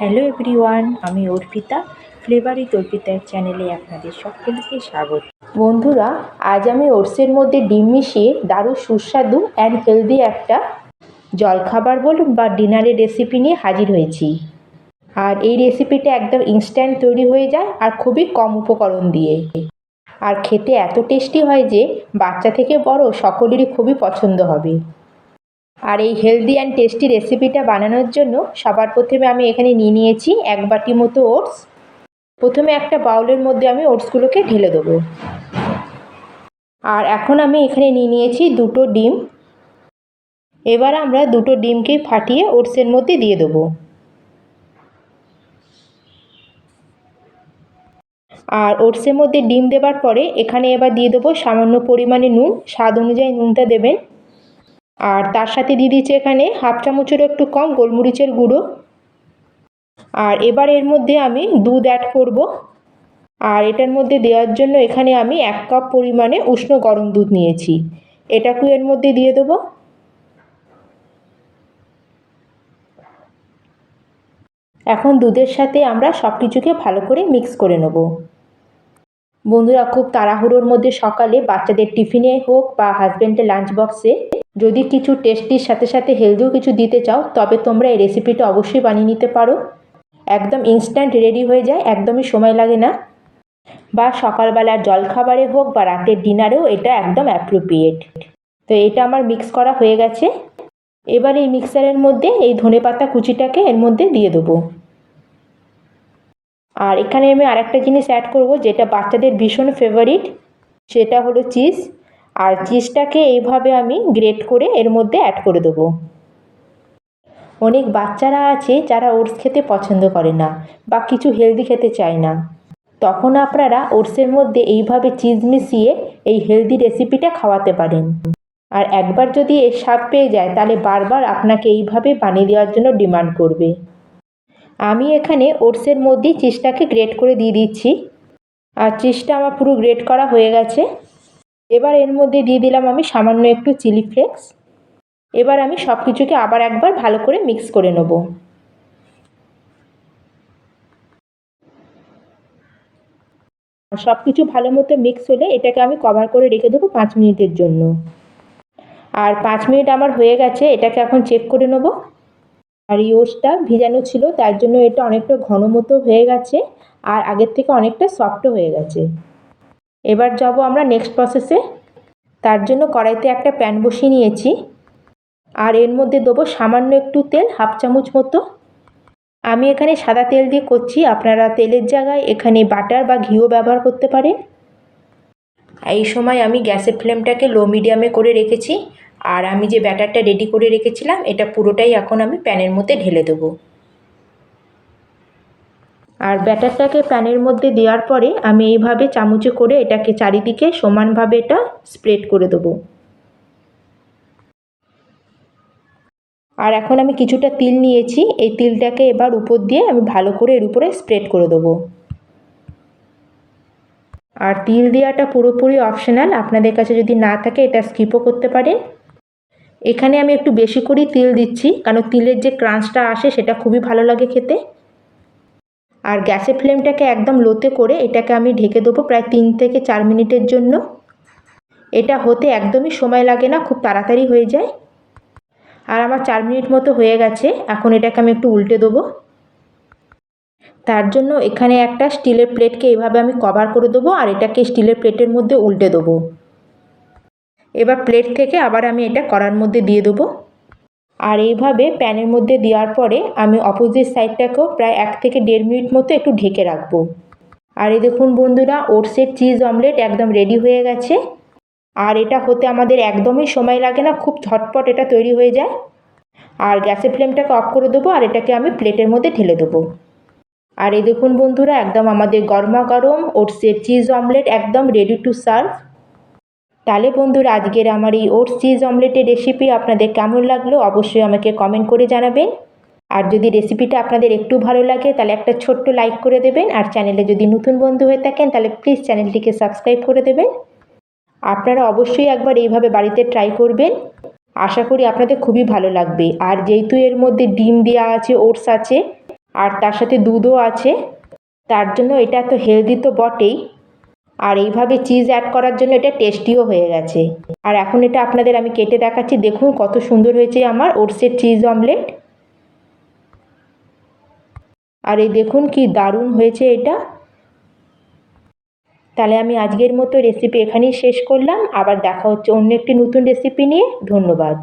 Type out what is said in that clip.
Hello everyone, আমি Arpita. Flavour with অর্পিতার চ্যানেলে আপনাদের সকলকে স্বাগত। বন্ধুরা, আজ আমি ওটসের মধ্যে ডিম মিশিয়ে দারুণ সুস্বাদু অ্যান্ড হেলদি একটা জলখাবার বলুন বা ডিনারের রেসিপি নিয়ে হাজির হয়েছি। আর এই রেসিপিটা একদম ইনস্ট্যান্ট তৈরি হয়ে যায় আর খুবই কম উপকরণ দিয়ে। আর খেতে এত টেস্টি হয় যে বাচ্চা থেকে বড় সকলেরই খুবই পছন্দ হবে। আর এই হেলদি অ্যান্ড টেস্টি রেসিপিটা বানানোর জন্য সবার প্রথমে আমি এখানে নিয়ে নিয়েছি এক বাটি মতো ওটস। প্রথমে একটা বাউলের মধ্যে আমি ওটসগুলোকে ঢেলে দেবো। আর এখন আমি এখানে নিয়ে নিয়েছি দুটো ডিম। এবার আমরা দুটো ডিমকে ফাটিয়ে ওটসের মধ্যে দিয়ে দেবো। আর ওটসের মধ্যে ডিম দেবার পরে এখানে এবার দিয়ে দেবো সামান্য পরিমাণে নুন। স্বাদ অনুযায়ী নুনটা দেবেন। আর তার সাথে দিয়ে দিচ্ছি এখানে হাফ চামচেরও একটু কম গোলমরিচের গুঁড়ো। আর এবার এর মধ্যে আমি দুধ অ্যাড করব। আর এটার মধ্যে দেওয়ার জন্য এখানে আমি এক কাপ পরিমাণে উষ্ণ গরম দুধ নিয়েছি। এটাকেও এর মধ্যে দিয়ে দেবো। এখন দুধের সাথে আমরা সব কিছুকে ভালো করে মিক্স করে নেব। বন্ধুরা, খুব তাড়াহুড়োর মধ্যে সকালে বাচ্চাদের টিফিনে হোক বা হাজব্যান্ডের লাঞ্চ বক্সে যদি কিছু টেস্টির সাথে সাথে হেলদিও কিছু দিতে চাও, তবে তোমরা এই রেসিপিটা অবশ্যই বানিয়ে নিতে পারো। একদম ইনস্ট্যান্ট রেডি হয়ে যায়, একদমই সময় লাগে না। বা সকালবেলার জলখাবারে হোক বা রাতের ডিনারেও এটা একদম অ্যাপ্রোপ্রিয়েট তো এটা আমার মিক্স করা হয়ে গেছে। এবার এই মিক্সারের মধ্যে এই ধনেপাতা কুচিটাকে এর মধ্যে দিয়ে দেবো। আর এখানে আমি আরেকটা জিনিস অ্যাড করব, যেটা বাচ্চাদের ভীষণ ফেভারিট সেটা হলো চিজ আর চিজটাকে এইভাবে আমি গ্রেট করে এর মধ্যে অ্যাড করে দেবো। অনেক বাচ্চারা আছে যারা ওটস খেতে পছন্দ করে না বা কিছু হেলদি খেতে চায় না। তখন আপনারা ওটসের মধ্যে এইভাবে চিজ মিশিয়ে এই হেলদি রেসিপিটা খাওয়াতে পারেন। আর একবার যদি এর স্বাদ পেয়ে যায়, তাহলে বারবার আপনাকে এইভাবে বানিয়ে দেওয়ার জন্য ডিমান্ড করবে। আমি এখানে ওটসের মধ্যেই চিজটাকে গ্রেট করে দিয়ে দিচ্ছি। আর চিজটা আমার পুরো গ্রেট করা হয়ে গেছে। এবার এর মধ্যে দিয়ে দিলাম আমি সামান্য একটু চিলি ফ্লেক্স। এবার আমি সব কিছুকে আবার একবার ভালো করে মিক্স করে নেব। সব কিছু ভালো মতো মিক্স হলে এটাকে আমি কভার করে রেখে দেবো পাঁচ মিনিটের জন্য। আর পাঁচ মিনিট আমার হয়ে গেছে, এটাকে এখন চেক করে নেব। আর এই ওটসটা ভিজানো ছিল, তার জন্য এটা অনেকটা ঘন মতো হয়ে গেছে আর আগের থেকে অনেকটা সফটও হয়ে গেছে। এবার যাব আমরা নেক্সট প্রসেসে তার জন্য কড়াইতে একটা প্যান বসিয়ে নিয়েছি। আর এর মধ্যে দেবো সামান্য একটু তেল, হাফ চামচ মতো। আমি এখানে সাদা তেল দিয়ে করছি, আপনারা তেলের জায়গায় এখানে বাটার বা ঘিও ব্যবহার করতে পারেন। এই সময় আমি গ্যাসের ফ্লেমটাকে লো মিডিয়ামে করে রেখেছি। আর আমি যে ব্যাটারটা রেডি করে রেখেছিলাম, এটা পুরোটাই এখন আমি প্যানের মধ্যে ঢেলে দেবো। আর ব্যাটারটাকে প্যানের মধ্যে দেওয়ার পরে আমি এইভাবে চামচে করে এটাকে চারিদিকে সমানভাবে এটা স্প্রেড করে দেবো। আর এখন আমি কিছুটা তিল নিয়েছি, এই তিলটাকে এবার উপর দিয়ে আমি ভালো করে এর উপরে স্প্রেড করে দেবো। আর তিল দেওয়াটা পুরোপুরি অপশনাল আপনাদের কাছে যদি না থাকে এটা স্কিপও করতে পারেন। এখানে আমি একটু বেশি করেই তিল দিচ্ছি, কারণ তিলের যে ক্রাঞ্চটা আসে সেটা খুবই ভালো লাগে খেতে। আর গ্যাসের ফ্লেমটাকে একদম লোতে করে এটাকে আমি ঢেকে দেবো প্রায় তিন থেকে চার মিনিটের জন্য। এটা হতে একদমই সময় লাগে না, খুব তাড়াতাড়ি হয়ে যায়। আর আমার চার মিনিট মতো হয়ে গেছে, এখন এটাকে আমি একটু উল্টে দেবো। তার জন্য এখানে একটা স্টিলের প্লেটকে এভাবে আমি কভার করে দেবো, আর এটাকে স্টিলের প্লেটের মধ্যে উল্টে দেবো। এবার প্লেট থেকে আবার আমি এটা কড়ার মধ্যে দিয়ে দেবো। আর এইভাবে প্যানের মধ্যে দেওয়ার পরে আমি অপোজিট সাইডটাকেও প্রায় এক থেকে দেড় মিনিট মতো একটু ঢেকে রাখব। আর এই দেখুন বন্ধুরা ওটসের চিজ অমলেট একদম রেডি হয়ে গেছে। আর এটা হতে আমাদের একদমই সময় লাগে না, খুব ঝটপট এটা তৈরি হয়ে যায়। আর গ্যাসের ফ্লেমটাকে অফ করে দেবো আর এটাকে আমি প্লেটের মধ্যে ঢেলে দেবো। আর এই দেখুন বন্ধুরা, একদম আমাদের গরমা গরম ওটসের চিজ অমলেট একদম রেডি টু সার্ভ তাহলে বন্ধুরা, আজকের আমার এই ওটস চিজ অমলেটের রেসিপি আপনাদের কেমন লাগল অবশ্যই আমাকে কমেন্ট করে জানাবেন। আর যদি রেসিপিটা আপনাদের একটু ভালো লাগে, তাহলে একটা ছোট্ট লাইক করে দেবেন। আর চ্যানেলে যদি নতুন বন্ধু হয়ে থাকেন, তাহলে প্লিজ চ্যানেলটিকে সাবস্ক্রাইব করে দেবেন। আপনারা অবশ্যই একবার এইভাবে বাড়িতে ট্রাই করবেন। আশা করি আপনাদের খুবই ভালো লাগবে। আর যেহেতু এর মধ্যে ডিম দেওয়া আছে, ওটস আছে, আর তার সাথে দুধও আছে, তার জন্য এটা তো হেলদি তো বটেই। আর এইভাবে চিজ অ্যাড করার জন্য এটা টেস্টিও হয়ে গেছে। আর এখন এটা আপনাদের আমি কেটে দেখাচ্ছি। দেখুন কত সুন্দর হয়েছে আমার ওটসের চিজ অমলেট আর এই দেখুন কি দারুণ হয়েছে এটা। তাহলে আমি আজকের মতো রেসিপি এখানেই শেষ করলাম। আবার দেখা হচ্ছে অন্য একটি নতুন রেসিপি নিয়ে। ধন্যবাদ।